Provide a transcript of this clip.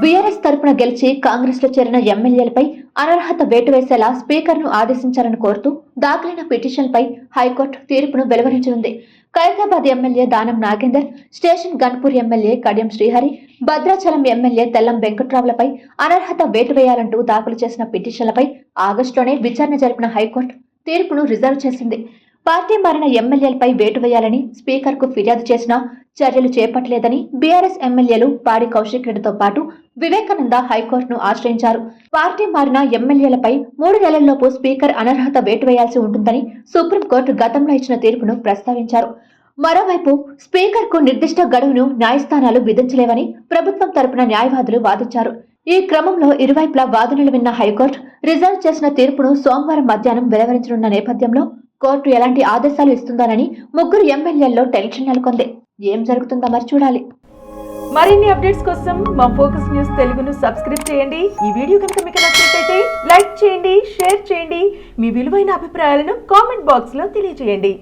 BRS తరపున గెలిచి కాంగ్రెస్లో చేరిన ఎమ్మెల్యేలపై అనర్హత వేటు వేసేలా స్పీకర్ను ఆదేశించాలని కోరుతూ దాఖలైన పిటిషన్పై హైకోర్టు తీర్పును వెలువరించనుంది. Khairatabad MLA Danam Nagender Station Ghanpur MLA Kadiyam Srihari Bhadrachalam MLA Tellam వెంకట్రావులపై అనర్హత వేటు వేయాలంటూ దాఖలు చేసిన పిటిషన్లపై ఆగస్టులోనే విచారణ జరిపిన హైకోర్టు తీర్పును రిజర్వ్ చేసింది. పార్టీ మారిన ఎమ్మెల్యేలపై వేటు వేయాలని స్పీకర్కు ఫిర్యాదు చేసినా చర్యలు చేపట్టలేదని బీఆర్ఎస్ ఎమ్మెల్యేలు పాడి కౌశిక్ రెడ్డితో పాటు వివేకానంద హైకోర్టును ఆశ్రయించారు. పార్టీ మారిన ఎమ్మెల్యేలపై మూడు నెలల్లోపు స్పీకర్ అనర్హత వేటు వేయాల్సి ఉంటుందని సుప్రీంకోర్టు గతంలో ఇచ్చిన తీర్పును ప్రస్తావించారు. మరోవైపు స్పీకర్కు నిర్దిష్ట గడువును న్యాయస్థానాలు విధించలేవని ప్రభుత్వం తరపున న్యాయవాదులు వాదించారు. ఈ క్రమంలో ఇరువైపులా వాదనలు విన్న హైకోర్టు రిజర్వ్ చేసిన తీర్పును సోమవారం మధ్యాహ్నం వెలువరించనున్న నేపథ్యంలో కోర్టు ఎలాంటి ఆదేశాలు ఇస్తుందోనని ముగ్గురు ఎమ్మెల్యేల్లో టెన్షన్ నెలకొంది. ఏం జరుగుతుందో మరి చూడాలి. మరిన్ని అప్డేట్స్ కోసం మా ఫోకస్ న్యూస్ తెలుగును సబ్స్క్రైబ్ చేయండి. ఈ వీడియో కనుక మీకు నచ్చినట్లయితే లైక్ చేయండి షేర్ చేయండి. మీ విలువైన అభిప్రాయాలను కామెంట్ బాక్స్లో తెలియజేయండి.